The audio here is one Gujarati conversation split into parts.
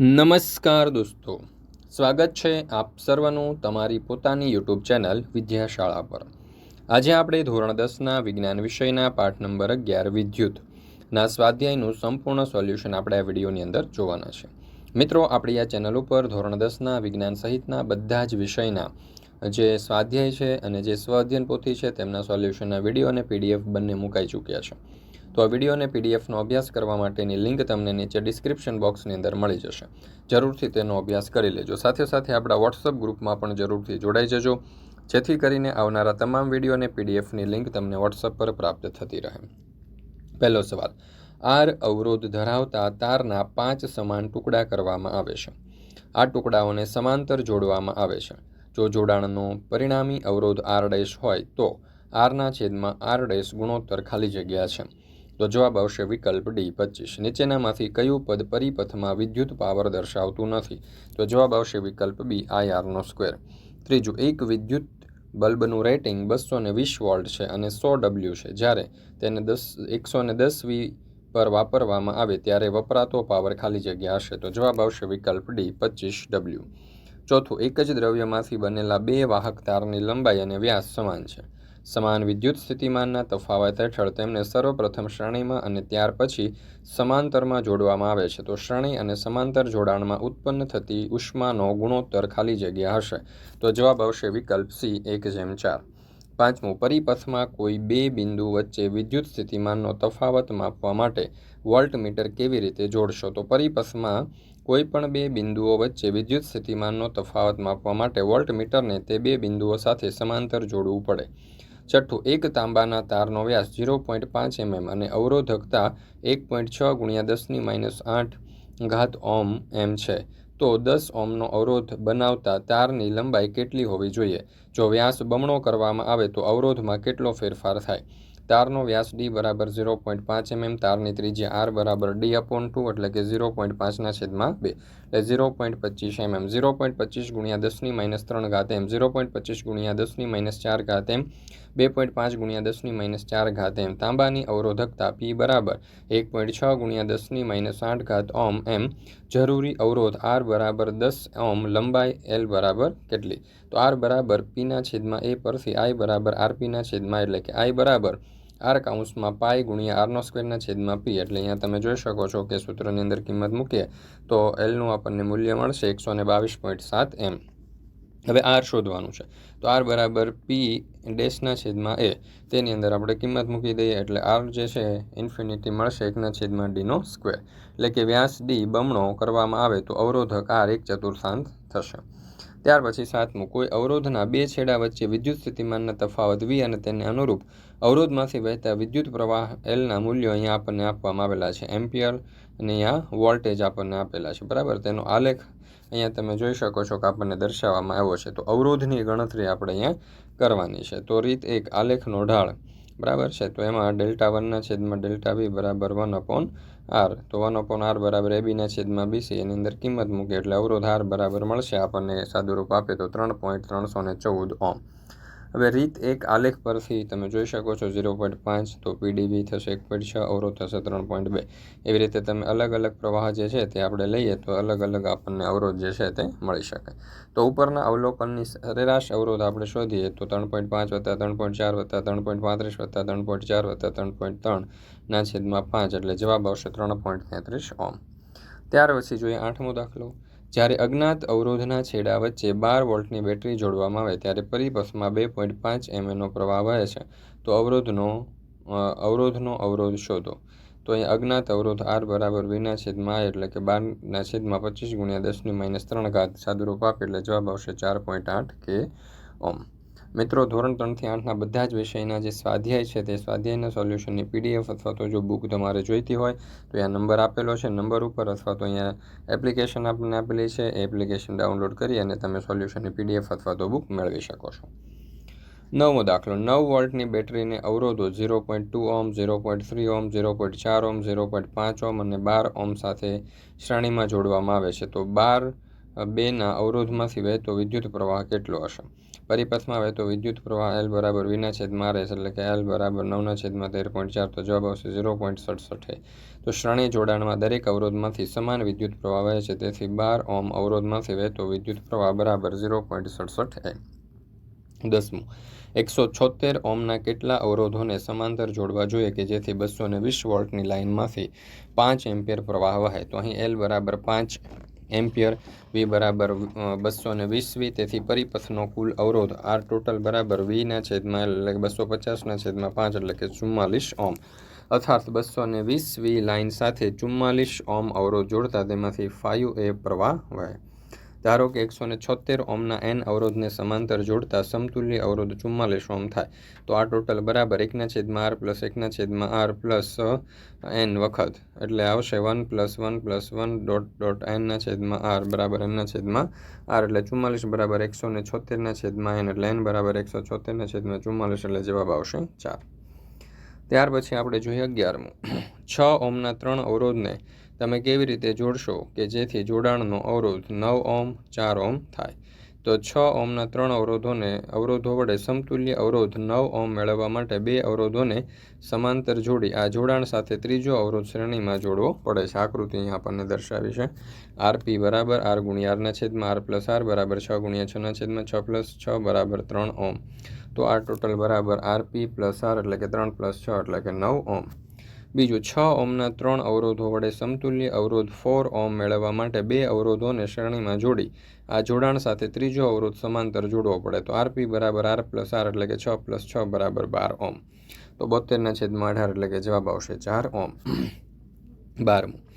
નમસ્કાર દોસ્તો. સ્વાગત છે આપ સર્વનું તમારી પોતાની યુટ્યુબ ચેનલ વિદ્યાશાળા પર. આજે આપણે ધોરણ દસના વિજ્ઞાન વિષયના પાઠ નંબર અગિયાર વિદ્યુતના સ્વાધ્યાયનું સંપૂર્ણ સોલ્યુશન આપણે આ વિડીયોની અંદર જોવાના છે. મિત્રો, આપણી આ ચેનલ ઉપર ધોરણ દસના વિજ્ઞાન સહિતના બધા જ વિષયના જે સ્વાધ્યાય છે અને જે સ્વ અધ્યયન પોથી છે તેમના સોલ્યુશનના વીડિયો અને પીડીએફ બંને મુકાઈ ચૂક્યા છે. તો આ વીડિયો અને પીડીએફનો અભ્યાસ કરવા માટેની લિંક તમને નીચે ડિસ્ક્રિપ્શન બોક્સની અંદર મળી જશે. જરૂરથી તેનો અભ્યાસ કરી લેજો. સાથે સાથે આપણા વોટ્સઅપ ગ્રુપમાં પણ જરૂરથી જોડાઈ જજો. જેથી કરીને આવનારા તમામ વીડિયો અને પીડીએફની લિંક તમને વોટ્સઅપ પર પ્રાપ્ત થતી રહે. પહેલો સવાલ. આર અવરોધ ધરાવતા તારના પાંચ સમાન ટુકડા કરવામાં આવે છે. આ ટુકડાઓને સમાંતર જોડવામાં આવે છે. જો જોડાણનો પરિણામી અવરોધ આર ડેશ હોય તો આરના છેદમાં આર ડેશ ગુણોત્તર ખાલી જગ્યા છે. તો જવાબ આવશે વિકલ્પ ડી, પચીસ. નીચેનામાંથી કયું પદ પરિપથમાં વિદ્યુત પાવર દર્શાવતું નથી? તો જવાબ આવશે વિકલ્પ બી આઈઆરનો સ્ક્વેર. ત્રીજું, એક વિદ્યુત બલ્બનું રેટિંગ બસો ને વીસ વોલ્ટ છે અને સો ડબલ્યુ છે. જ્યારે તેને દસ, એકસો ને દસ વી પર વાપરવામાં આવે ત્યારે વપરાતો પાવર ખાલી જગ્યા હશે. તો જવાબ આવશે વિકલ્પ ડી, પચીસ ડબલ્યુ. ચોથું, એક જ દ્રવ્યમાંથી બનેલા બે વાહક તારની લંબાઈ અને વ્યાસ સમાન છે. સમાન વિદ્યુત સ્થિતિમાનના તફાવત હેઠળ તેમને સર્વપ્રથમ શ્રેણીમાં અને ત્યાર પછી સમાંતરમાં જોડવામાં આવે છે. તો શ્રેણી અને સમાંતર જોડાણમાં ઉત્પન્ન થતી ઉષ્માનો ગુણોત્તર ખાલી જગ્યા હશે. તો જવાબ આવશે વિકલ્પ સી, એક જેમ ચાર. પાંચમું, પરિપથમાં કોઈ બે બિંદુ વચ્ચે વિદ્યુત સ્થિતિમાનનો તફાવત માપવા માટે વોલ્ટમીટર કેવી રીતે જોડશો? તો પરિપથમાં કોઈ પણ બે બિંદુઓ વચ્ચે વિદ્યુત સ્થિતિમાનનો તફાવત માપવા માટે વોલ્ટમીટરને તે બે બિંદુઓ સાથે સમાંતર જોડવું પડે. છઠ્ઠું એક તાંબાના તારનો વ્યાસ ઝીરો પોઈન્ટ પાંચ એમએમ અને અવરોધકતા એક પોઈન્ટ છ ગુણ્યા દસની માઇનસ આઠ ઘાત ઓમ એમ છે. તો દસ ઓમનો અવરોધ બનાવતા તારની લંબાઈ કેટલી હોવી જોઈએ? જો વ્યાસ બમણો કરવામાં આવે તો અવરોધમાં કેટલો ફેરફાર થાય? તારનો વ્યાસ ડી બરાબર ઝીરો પોઈન્ટ પાંચ એમએમ તારની ત્રિજ્યા આર બરાબર ડી અપોન ટુ એટલે કે ઝીરો પોઈન્ટ પાંચના છેદમાં બે. એટલે ઝીરો પોઈન્ટ પચીસ એમએમ ઝીરો પોઈન્ટ પચીસ ગુણ્યા દસની માઇનસ ત્રણ ઘાત એમ. ઝીરો પોઈન્ટ પચીસ ગુણ્યા દસની માઇનસ ચાર ઘાત એમ. બે પોઈન્ટ પાંચ ગુણ્યા દસની માઇનસ ચાર ઘાત એમ. તાંબાની અવરોધકતા પી બરાબર એક પોઈન્ટ છ ગુણ્યા દસની માઇનસ આઠ ઘાત ઓમ એમ. જરૂરી અવરોધ આર બરાબર દસ ઓમ લંબાઈ એલ બરાબર કેટલી? તો આર બરાબર પીના છેદમાં એ પરથી આઈ બરાબર આરપીના છેદમાં એટલે કે આઈ બરાબર આર કાઉન્સમાં પાઈ ગુણ્યા આરનો સ્ક્વેરના છેદમાં પી. એટલે અહીંયા તમે જોઈ શકો છો કે સૂત્રની અંદર કિંમત મૂકીએ તો એલનું આપણને મૂલ્ય મળશે એકસો ને બાવીસ પોઈન્ટ સાત એમ. હવે આર શોધવાનું છે. તો આર બરાબર પી ડેશના છેદમાં એ તેની અંદર આપણે કિંમત મૂકી દઈએ એટલે આર જે છે ઇન્ફિનિટી મળશે એકના છેદમાં ડીનો સ્ક્વેર. એટલે કે વ્યાસ ડી બમણો કરવામાં આવે તો અવરોધક આર એક ચતુર્થાંત થશે. ત્યાર પછી સાતમું કોઈ અવરોધના બે છેડા વચ્ચે વિદ્યુત સ્થિતિમાનના તફાવત વી અને તેને અનુરૂપ અવરોધમાંથી વહેતા વિદ્યુત પ્રવાહ એલના મૂલ્યો અહીંયા આપણને આપવામાં આવેલા છે. એમ્પિયર અને અહીંયા વોલ્ટેજ આપણને આપેલા છે. બરાબર? તેનો આલેખ અહીંયા તમે જોઈ શકો છો કે આપણને દર્શાવવામાં આવ્યો છે. તો અવરોધની ગણતરી આપણે અહીંયા કરવાની છે. તો રીત એક, આલેખનો ઢાળ. બરાબર છે? તો એમાં ડેલ્ટા વનના છેદમાં ડેલ્ટા બી બરાબર વન અપોન આર. તો વન અપોન આર બરાબર એ બીના છેદમાં બીસી એની અંદર કિંમત મૂકે એટલે અવરોધ આર બરાબર મળશે આપણને સાદુરૂપ આપે તો ત્રણ પોઈન્ટ ત્રણસો ને ચૌદ ઓમ હવે રીત એક આલેખ પરથી તમે જોઈ શકો છો, ઝીરો પોઈન્ટ પાંચ, તો પીડીબી થશે એક પોઈન્ટ છ, અવરોધ થશે ત્રણ પોઈન્ટ બે. એવી રીતે તમે અલગ અલગ પ્રવાહ જે છે તે આપણે લઈએ તો અલગ અલગ આપણને અવરોધ જે છે તે મળી શકે. તો ઉપરના અવલોકનની સરેરાશ અવરોધ આપણે શોધીએ તો ત્રણ પોઈન્ટ પાંચ વત્તા ત્રણ પોઈન્ટ ચાર વત્તા ત્રણ પોઈન્ટ પાંત્રીસ વત્તા ત્રણ પોઈન્ટ ચાર વત્તા ત્રણ પોઈન્ટ ત્રણના છેદમાં પાંચ એટલે જવાબ આવશે ત્રણ પોઈન્ટ તેત્રીસ ઓમ ત્યાર પછી જોઈએ આઠમો દાખલો. જ્યારે અજ્ઞાત અવરોધના છેડા વચ્ચે બાર વોલ્ટની બેટરી જોડવામાં આવે ત્યારે પરિપથમાં બે પોઈન્ટ પાંચ એમએનો પ્રવાહ વહે છે. તો અવરોધનો અવરોધનો અવરોધ શોધો. તો અહીં અજ્ઞાત અવરોધ આર બરાબર વીના છેદમાં એટલે કે બારના છેદમાં પચીસ ગુણ્યા દસની માઇનસ ત્રણ ઘાત સાદુરૂપ આપે એટલે જવાબ આવશે ચાર પોઈન્ટ આઠ કે ઓમ મિત્રો, ધોરણ ત્રણથી આઠના બધા જ વિષયના જે સ્વાધ્યાય છે તે સ્વાધ્યાયના સોલ્યુશનની પીડીએફ અથવા તો જો બુક તમારે જોઈતી હોય, તો અહીંયા નંબર આપેલો છે. નંબર ઉપર અથવા તો અહીંયા એપ્લિકેશન આપણને આપેલી છે. એ એપ્લિકેશન ડાઉનલોડ કરી અને તમે સોલ્યુશનની પીડીએફ અથવા તો બુક મેળવી શકો છો. નવમો દાખલો. નવ વોલ્ટની બેટરીને અવરોધો zero point two ohm zero point three ohm zero point ચાર ઓમ ઝીરો પોઈન્ટ પાંચ ઓમ અને બાર ઓમ સાથે શ્રેણીમાં જોડવામાં આવે છે. તો બાર બેના અવરોધમાંથી વહેતો વિદ્યુત પ્રવાહ કેટલો હશે? પરિપથમાં વહેતો વિદ્યુત પ્રવાહ એલ બરાબર વીના છેદમાં મારે એસ એટલે કે એલ બરાબર નવના છેદમાં તેર પોઈન્ટ ચાર, તો જવાબ આવશે ઝીરો પોઈન્ટ સડસઠ તો શ્રેણી જોડાણમાં દરેક અવરોધમાંથી સમાન વિદ્યુત પ્રવાહ વહે છે, તેથી બાર ઓમ અવરોધમાંથી વહેતો વિદ્યુત પ્રવાહ બરાબર ઝીરો પોઈન્ટ સડસઠ એ દસમું. એકસો છોતેર ઓમના કેટલા અવરોધોને સમાંતર જોડવા જોઈએ કે જેથી બસો વીસ વોલ્ટની લાઇનમાંથી પાંચ એમ્પિયર પ્રવાહ વહે? તો અહીં એલ બરાબર પાંચ એમ્પિયર, વી બરાબર બસો ને વીસ વી, તેથી પરિપથનો કુલ અવરોધ આર ટોટલ બરાબર વીના છેદમાં એટલે બસો પચાસના છેદમાં પાંચ એટલે કે ચુમ્માલીસ ઓમ અર્થાત બસો ને વીસ વી લાઇન સાથે ચુમ્માલીસ ઓમ અવરોધ જોડતા તેમાંથી ફાઇવ એ પ્રવાહ વહે. ધારો કે એકસો ને છોતેર ઓમના એન અવરોધને સમાંતર જોડતા સમતુલ્ય અવરોધ ચુમ્માલીસ ઓમ થાય. તો આ ટોટલ બરાબર એકના છેદમાં આર પ્લસ એકના છેદમાં આર પ્લસ એન વખત. એટલે આવશે one plus one plus one dot dot એનના છેદમાં આર બરાબર એનના છેદમાં આર એટલે ચુમ્માલીસ બરાબર એકસો ને છોતેરના છેદમાં એન એટલે એન બરાબર એકસો છોતેરના છેદમાં ચુમ્માલીસ એટલે જવાબ આવશે ચાર. ત્યાર પછી આપણે જોઈએ અગિયારમું. છ ઓમના ત્રણ અવરોધને તમે કેવી રીતે જોડશો કે જેથી જોડાણનો અવરોધ નવ ઓમ ચાર ઓમ થાય? તો છ ઓમના ત્રણ અવરોધોને, અવરોધો વડે સમતુલ્ય અવરોધ નવ ઓમ મેળવવા માટે બે અવરોધોને સમાંતર જોડી, આ જોડાણ સાથે ત્રીજો અવરોધ શ્રેણીમાં જોડવો પડે છે. આકૃતિ અહીં આપણને દર્શાવી છે. આરપી બરાબર આર ગુણ્યા આરના છેદમાં આર પ્લસ આર બરાબર છ ગુણ્યા છના છેદમાં છ પ્લસ છ બરાબર ત્રણ ઓમ તો આ ટોટલ બરાબર આરપી પ્લસ આર એટલે કે ત્રણ પ્લસ છ એટલે કે નવ ઓમ બીજું, છ ઓમના ત્રણ અવરોધો વડે સમતુલ્ય અવરોધ ફોર ઓમ મેળવવા માટે બે અવરોધોને શ્રેણીમાં જોડી. આ જોડાણ સાથે ત્રીજો અવરોધ સમાંતર જોડવો પડે તો આરપી બરાબર આર પ્લસ આર એટલે કે છ પ્લસ છ બરાબર બાર ઓમ તો બોતેરના છેદમાં અઢાર એટલે કે જવાબ આવશે ચાર ઓમ બારમું.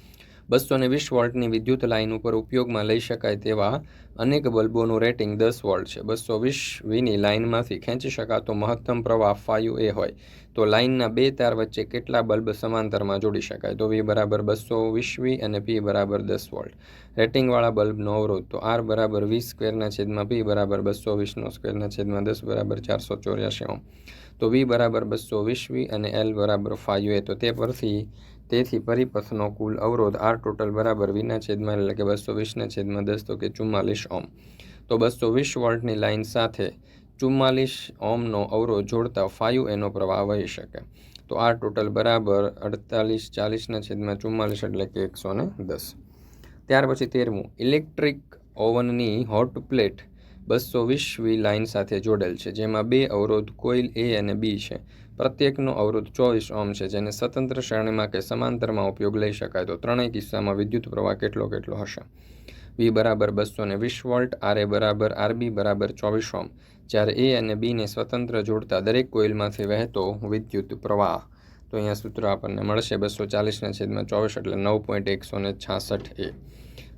બસો ને વીસ વોલ્ટની વિદ્યુત લાઇન ઉપર ઉપયોગમાં લઈ શકાય તેવા અનેક બલ્બોનું રેટિંગ દસ વોલ્ટ છે. બસો વીસ વીની લાઇનમાંથી ખેંચી શકાતો મહત્તમ પ્રવાહ ફાયુ એ હોય તો લાઇનના બે તાર વચ્ચે કેટલા બલ્બ સમાંતરમાં જોડી શકાય? તો વી બરાબર બસો વીસ વી અને પી બરાબર દસ વોલ્ટ. રેટિંગવાળા બલ્બનો અવરોધ તો આર બરાબર વીસ સ્ક્વેરના છેદમાં પી બરાબર બસો વીસનો સ્ક્વેરના છેદમાં દસ બરાબર ચારસો ચોર્યાસી તો વી બરાબર બસો વીસ વી અને એલ બરાબર ફાયુ એ. તો તે પરથી તેથી પરિપથનો કુલ અવરોધ આર ટોટલ બરાબર વીના છેદમાં એટલે કે બસો વીસના છેદમાં દસ તો કે ચુમ્માલીસ ઓમ તો બસો વીસ વોલ્ટની લાઇન સાથે ચુમ્માલીસ ઓમનો અવરોધ જોડતા ફાયુ એનો પ્રવાહ વહી શકે. તો આર ટોટલ બરાબર અડતાલીસ ચાલીસના છેદમાં ચુમ્માલીસ એટલે કે એકસો ને દસ. ત્યાર પછી તેરમું, ઇલેક્ટ્રિક ઓવનની હોટ પ્લેટ બસો વીસ વી લાઇન સાથે જોડેલ છે, જેમાં બે અવરોધ કોઇલ એ અને બી છે. પ્રત્યેકનો અવરોધ ચોવીસ ઓમ છે, જેને સ્વતંત્ર શ્રેણીમાં કે સમાંતરમાં ઉપયોગ લઈ શકાય. તો ત્રણેય કિસ્સામાં વિદ્યુત પ્રવાહ કેટલો કેટલો હશે? વી બરાબર બસો ને વીસ વોલ્ટ આર એ બરાબર આરબી બરાબર ચોવીસ ઓમ જ્યારે એ અને બીને સ્વતંત્ર જોડતા દરેક કોઇલમાંથી વહેતો વિદ્યુત પ્રવાહ. તો અહીંયા સૂત્ર આપણને મળશે બસો ચાલીસના છેદમાં ચોવીસ, એટલે નવ પોઈન્ટ એકસો ને છાસઠ એ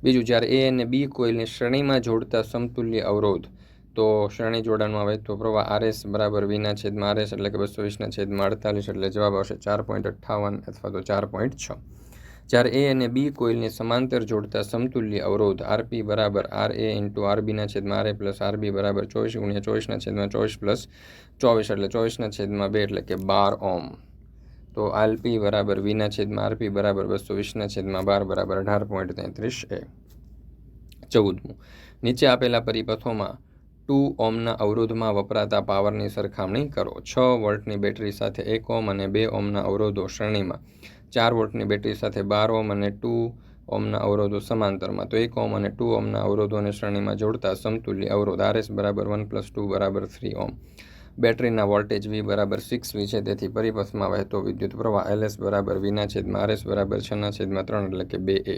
બીજું, જ્યારે એ અને બી કોઇલને શ્રેણીમાં જોડતા સમતુલ્ય અવરોધ તો શ્રેણી જોડાણમાં વહેતો પ્રવાહ આરએસ બરાબર વીના છેદમાં આરએસ એટલે કે બસો વીસના છેદમાં અડતાલીસ એટલે જવાબ આવશે ચાર પોઈન્ટ અઠ્ઠાવન અથવા તો ચાર પોઈન્ટ છ. જ્યારે એ અને બી કોઇલને સમાંતર જોડતા સમતુલ્ય અવરોધ આરપી બરાબર આર એ ઇન્ટુ આરબીના છેદમાં આર પ્લસ આરબી બરાબર ચોવીસ ગુણ્યા ચોવીસના છેદમાં ચોવીસ પ્લસ ચોવીસ એટલે ચોવીસના છેદમાં બે એટલે કે બાર ઓમ તો આરપી બરાબર વીના છેદમાં આરપી બરાબર બસો વીસના છેદમાં બાર બરાબર અઢાર પોઈન્ટ તેત્રીસ એ. ચૌદમું. નીચે આપેલા પરિપથોમાં ટુ ઓમના અવરોધમાં વપરાતા પાવરની સરખામણી કરો. છ વોલ્ટની બેટરી સાથે એક ઓમ અને બે ઓમના અવરોધો શ્રેણીમાં. ચાર વોલ્ટની બેટરી સાથે બાર ઓમ અને ટુ ઓમના અવરોધો સમાંતરમાં. તો એક ઓમ અને ટુ ઓમના અવરોધોને શ્રેણીમાં જોડતા સમતુલ્ય અવરોધ આરએસ બરાબર વન પ્લસ ટુ બરાબર થ્રી ઓમ બેટરીના વોલ્ટેજ વી બરાબર સિક્સ વી છે, તેથી પરિપથમાં વહેતો વિદ્યુત પ્રવાહ એલએસ બરાબર વીના છેદમાં આરએસ બરાબર છના છેદમાં ત્રણ એટલે કે બે એ.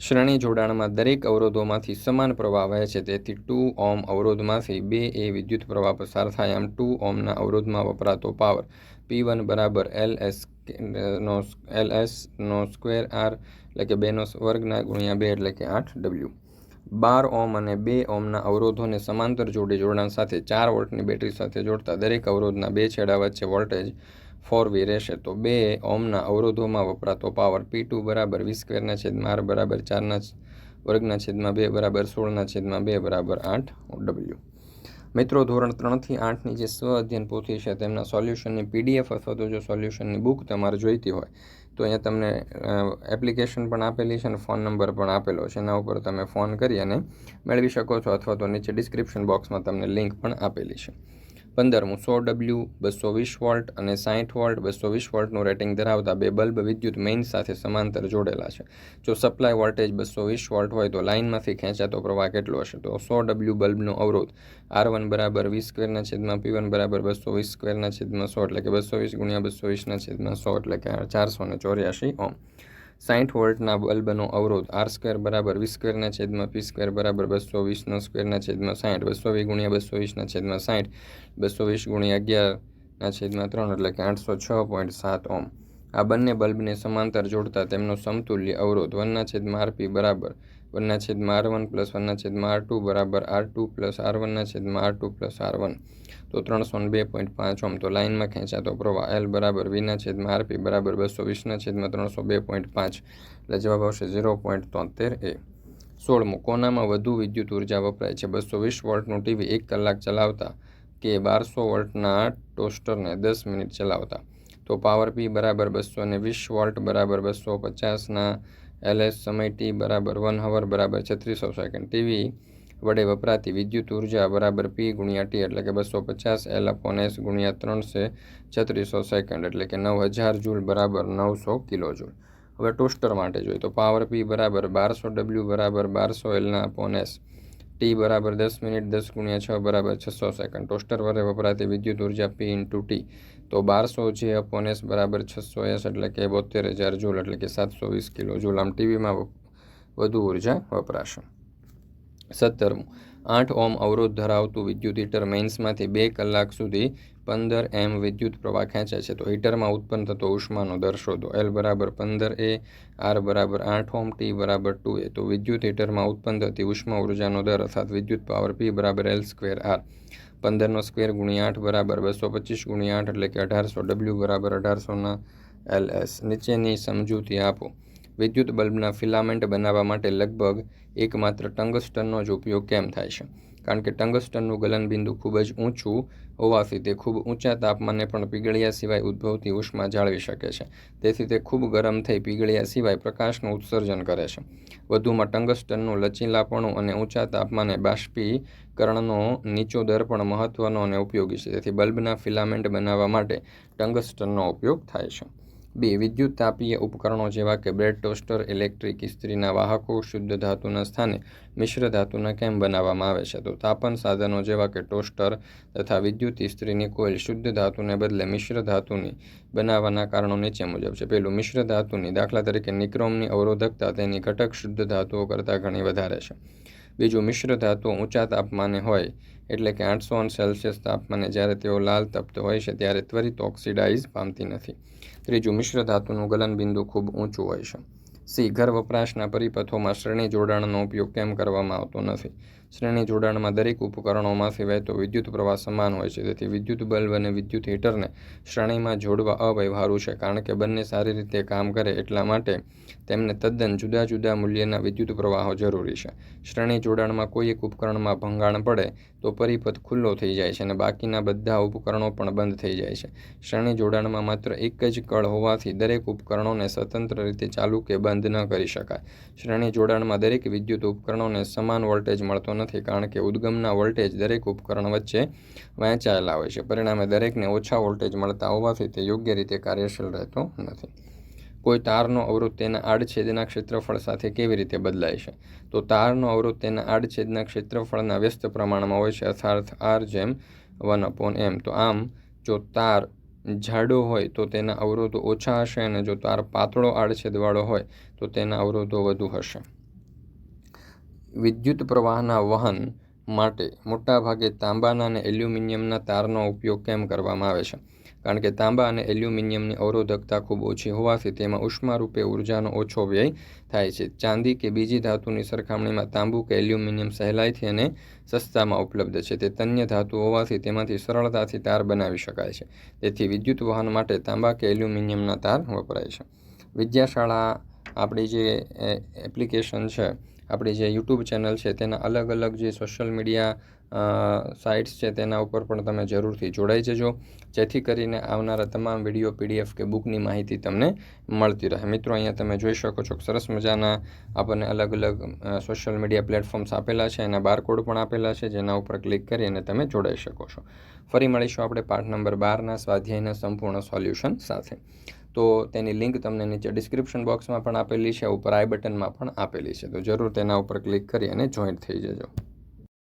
શ્રેણી જોડાણમાં દરેક અવરોધોમાંથી સમાન પ્રવાહ વહે છે. તેથી ટુ ઓમ અવરોધમાંથી બે એ વિદ્યુત પ્રવાહ પસાર થાય. આમ ટુ ઓમના અવરોધમાં વપરાતો પાવર પી વન બરાબર એલ એસ નો, એલ એસ નો સ્ક્વેર આર એટલે કે બેનો વર્ગના ગુણ્યા બે એટલે કે આઠ ડબલ્યુ. બાર ઓમ અને બે ઓમના અવરોધોને સમાંતર જોડે જોડાણ સાથે ચાર વોલ્ટની બેટરી સાથે જોડતા દરેક અવરોધના બે છેડા વચ્ચે વોલ્ટેજ ફોર વી રહેશે. તો બે, ઓમના અવરોધોમાં વપરાતો પાવર પી ટુ બરાબર વી સ્ક્વેરના છેદમાં આર બરાબર ચારના વર્ગના છેદમાં બે બરાબર સોળના છેદમાં બે બરાબર આઠ ડબલ્યુ મિત્રો, ધોરણ ત્રણથી આઠની જે સ્વ અધ્યયન પોથી છે, તેમના સોલ્યુશનની પીડીએફ અથવા તો જો સોલ્યુશનની બુક તમારે જોઈતી હોય, તો અહીંયા તમને એપ્લિકેશન પણ આપેલી છે અને ફોન નંબર પણ આપેલો છે. એના ઉપર તમે ફોન કરી અને મેળવી શકો છો અથવા તો નીચે ડિસ્ક્રિપ્શન બોક્સમાં તમને લિંક પણ આપેલી છે. પંદરમું, સો ડબલ્યુ, બસો વીસ વોલ્ટ અને સાઠ વોલ્ટ, બસો વીસ વોલ્ટનું રેટિંગ ધરાવતા બે બલ્બ વિદ્યુત મેઇન સાથે સમાંતર જોડેલા છે. જો સપ્લાય વોલ્ટેજ બસો વીસ વોલ્ટ હોય તો લાઇનમાંથી ખેંચાતો પ્રવાહ કેટલો હશે? તો સો ડબલ્યુ બલ્બનો અવરોધ આર વન બરાબર વીસ સ્ક્વેરના છેદમાં પી વન બરાબર બસો વીસ સ્ક્વેરના છેદમાં સો એટલે કે બસો વીસ ગુણ્યા બસો વીસના છેદમાં સો એટલે કે ચારસો ને ચોર્યાસી ઓમ સાઠ વોલ્ટના બલ્બનો અવરોધ આર સ્ક્વેર બરાબર વીસ સ્ક્વેરના છેદમાં પી સ્ક્વેર બરાબર બસો વીસનો સ્ક્વેરના છેદમાં સાઠ બસો વીસ ગુણ્યા બસો વીસના છેદમાં સાઠ બસો વીસ ગુણ્યા અગિયારના છેદમાં ત્રણ એટલે કે આઠસો છ પોઈન્ટ સાત ઓમ આ બંને બલ્બને સમાંતર જોડતા તેમનો સમતુલ્ય અવરોધ વનના છેદમાં આરપી બરાબર વનના છેદમાં આર વન પ્લસ વનના છેદમાં આર ટુ બરાબર આર ટુ પ્લસ આર વનના છેદમાં R two plus R one. તો ત્રણસો બે પોઈન્ટ પાંચ ઓમ તો લાઇનમાં ખેંચાતો પ્રવાહ એલ બરાબર વીના છેદમાં આરપી બરાબર બસો વીસના છેદમાં ત્રણસો બે પોઈન્ટ પાંચ. એટલે જવાબ આવશે ઝીરો પોઈન્ટ તોતેર એ. સોળમું, કોનામાં વધુ વિદ્યુત ઊર્જા વપરાય છે? બસો વીસ વોલ્ટનું ટીવી એક કલાક ચલાવતા કે બારસો વોલ્ટના ટોસ્ટરને દસ મિનિટ ચલાવતા? તો પાવર પી બરાબર બસો ને વીસ વોલ્ટ બરાબર બસો પચાસના એલએસ સમય ટી બરાબર વન હવર બરાબર છત્રીસો સેકન્ડ ટીવી વડે વપરાતી વિદ્યુત ઊર્જા બરાબર પી ગુણ્યા ટી એટલે કે બસો પચાસ એલ અપોન એસ ગુણ્યા ત્રણસે છત્રીસો સેકન્ડ એટલે કે નવ હજાર જૂલ બરાબર નવસો કિલો જૂલ હવે ટોસ્ટર માટે જોઈએ તો પાવર પી બરાબર બારસો ડબલ્યુ બરાબર બારસો એલના અપોન એસ ટી બરાબર દસ મિનિટ, દસ ગુણ્યા છ બરાબર છસો સેકન્ડ. ટોસ્ટર વડે વપરાતી વિદ્યુત ઊર્જા પી ઇન્ટુ ટી તો બારસો જે અપોન એસ બરાબર છસો એસ એટલે કે બોતેર હજાર જૂલ એટલે કે સાતસો વીસ કિલો જૂલ. આમ ટીવીમાં વધુ ઊર્જા વપરાશે. સત્તરમું. આઠ ઓમ અવરોધ ધરાવતું વિદ્યુત હીટર મેઇન્સમાંથી બે કલાક સુધી પંદર એમ વિદ્યુત પ્રવાહ ખેંચે છે. તો હીટરમાં ઉત્પન્ન થતો ઉષ્માનો દર શોધો એલ બરાબર પંદર એ આર બરાબર આઠ ઓમ ટી બરાબર ટુ એ તો વિદ્યુત હીટરમાં ઉત્પન્ન થતી ઉષ્મા ઉર્જાનો દર અર્થાત વિદ્યુત પાવર પી બરાબર એલ સ્ક્વેર આર પંદરનો સ્ક્વેર ગુણ્યા આઠ બરાબર બસો પચીસ ગુણ્યા આઠ એટલે કે અઢારસો ડબલ્યુ બરાબર અઢારસોના એલ એસ નીચેની સમજૂતી આપો. વિદ્યુત બલ્બના ફિલામેન્ટ બનાવવા માટે લગભગ એકમાત્ર ટંગસ્ટનનો જ ઉપયોગ કેમ થાય છે? કારણ કે ટંગસ્ટનનું ગલનબિંદુ ખૂબ જ ઊંચું હોવાથી તે ખૂબ ઊંચા તાપમાને પણ પીગળ્યા સિવાય ઉદ્ભવતી ઉષ્મા જાળવી શકે છે. તેથી તે ખૂબ ગરમ થઈ પીગળ્યા સિવાય પ્રકાશનું ઉત્સર્જન કરે છે. વધુમાં ટંગસ્ટનનું લચીલાપણું અને ઊંચા તાપમાને બાષ્પીકરણનો નીચો દર પણ મહત્વનો અને ઉપયોગી છે. તેથી બલ્બના ફિલામેન્ટ બનાવવા માટે ટંગસ્ટનનો ઉપયોગ થાય છે. બે વિદ્યુત તાપીય ઉપકરણો જેવા કે બ્રેડ ટોસ્ટર, ઇલેક્ટ્રિક ઇસ્ત્રીના વાહકો, શુદ્ધ ધાતુના સ્થાને મિશ્ર ધાતુના કેમ બનાવવામાં આવે છે? તો તાપન સાધનો જેવા કે ટોસ્ટર તથા વિદ્યુત ઇસ્ત્રીની કોઇલ શુદ્ધ ધાતુને બદલે મિશ્ર ધાતુની બનાવવાના કારણો નીચે મુજબ છે. પહેલું, મિશ્ર ધાતુની દાખલા તરીકે નિક્રોમની અવરોધકતા તેની ઘટક શુદ્ધ ધાતુઓ કરતાં ઘણી વધારે છે. બીજું મિશ્ર ધાતુ ઊંચા તાપમાને હોય, એટલે કે આઠસો સેલ્સિયસ તાપમાને જ્યારે તેઓ લાલ તપ્ત હોય છે, ત્યારે ત્વરિત ઓક્સિડાઇઝ પામતી નથી. ત્રીજું, મિશ્ર ધાતુનું ગલનબિંદુ ખૂબ ઊંચું હોય છે. સી, ઘર વપરાશના પરિપથોમાં શ્રેણી જોડાણનો ઉપયોગ કેમ કરવામાં આવતો નથી. શ્રેણી જોડાણમાં દરેક ઉપકરણોમાંથી વહેતો વિદ્યુત પ્રવાહ સમાન હોય છે. તેથી વિદ્યુત બલ્બ અને વિદ્યુત હીટરને શ્રેણીમાં જોડવા અવ્યવહારુ છે, કારણ કે બંને સારી રીતે કામ કરે એટલા માટે તેમને તદ્દન જુદા જુદા મૂલ્યના વિદ્યુત પ્રવાહો જરૂરી છે. શ્રેણી જોડાણમાં કોઈ એક ઉપકરણમાં ભંગાણ પડે તો પરિપથ ખુલ્લો થઈ જાય છે અને બાકીના બધા ઉપકરણો પણ બંધ થઈ જાય છે. શ્રેણી જોડાણમાં માત્ર એક જ કળ હોવાથી દરેક ઉપકરણોને સ્વતંત્ર રીતે ચાલુ કે બંધ ન કરી શકાય. શ્રેણી જોડાણમાં દરેક વિદ્યુત ઉપકરણોને સમાન વોલ્ટેજ મળતો નથી કારણ કે ઉદ્ગમના વોલ્ટેજ દરેક ઉપકરણ વચ્ચે વહેંચાયેલા હોય છે. પરિણામે દરેકને ઓછા વોલ્ટેજ મળતા હોવાથી તે યોગ્ય રીતે કાર્યશીલ રહેતો નથી. કોઈ તારનો અવરોધ તેના આડછેદના ક્ષેત્રફળ સાથે કેવી રીતે બદલાય છે? તો તારનો અવરોધ તેના આડછેદના ક્ષેત્રફળના વ્યસ્ત પ્રમાણમાં હોય છે અર્થાર્થ આર જેમ વન અપોન એમ તો આમ, જો તાર જાડો હોય તો તેના અવરોધો ઓછા હશે અને જો તાર પાતળો આડછેદવાળો હોય તો તેના અવરોધો વધુ હશે. વિદ્યુત પ્રવાહના વહન માટે મોટાભાગે તાંબાના અને એલ્યુમિનિયમના તારનો ઉપયોગ કેમ કરવામાં આવે છે? કારણ કે તાંબા અને એલ્યુમિનિયમની અવરોધકતા ખૂબ ઓછી હોવાથી તેમાં ઉષ્મારૂપે ઉર્જાનો ઓછો વ્યય થાય છે. ચાંદી કે બીજી ધાતુની સરખામણીમાં તાંબુ કે એલ્યુમિનિયમ સહેલાઈથી અને સસ્તામાં ઉપલબ્ધ છે. તે તન્ય ધાતુ હોવાથી તેમાંથી સરળતાથી તાર બનાવી શકાય છે. તેથી વિદ્યુત વાહન માટે તાંબા કે એલ્યુમિનિયમના તાર વપરાય છે. વિદ્યાશાળા આપણી જે એપ્લિકેશન છે આપણી જે યુટ્યુબ ચેનલ છે, તેના અલગ અલગ જે સોશિયલ મીડિયા સાઇટ્સ છે, તેના ઉપર પણ તમે જરૂરથી જોડાઈ જજો. જેથી કરીને આવનારા તમામ વીડિયો, પીડીએફ કે બુકની માહિતી તમને મળતી રહે. મિત્રો, અહીંયા તમે જોઈ શકો છો સરસ મજાના આપણને અલગ અલગ સોશિયલ મીડિયા પ્લેટફોર્મ્સ આપેલા છે, એના બારકોડ પણ આપેલા છે, જેના ઉપર ક્લિક કરી અને તમે જોડાઈ શકો છો. ફરી મળીશું આપણે પાઠ નંબર બારના સ્વાધ્યાયના સંપૂર્ણ સોલ્યુશન સાથે. તો તેની લિંક તમને નીચે ડિસ્ક્રિપ્શન બોક્સમાં પણ આપેલી છે ઉપર આઈ બટનમાં પણ આપેલી છે. તો જરૂર તેના ઉપર ક્લિક કરી અને જોઈન્ટ થઈ જજો.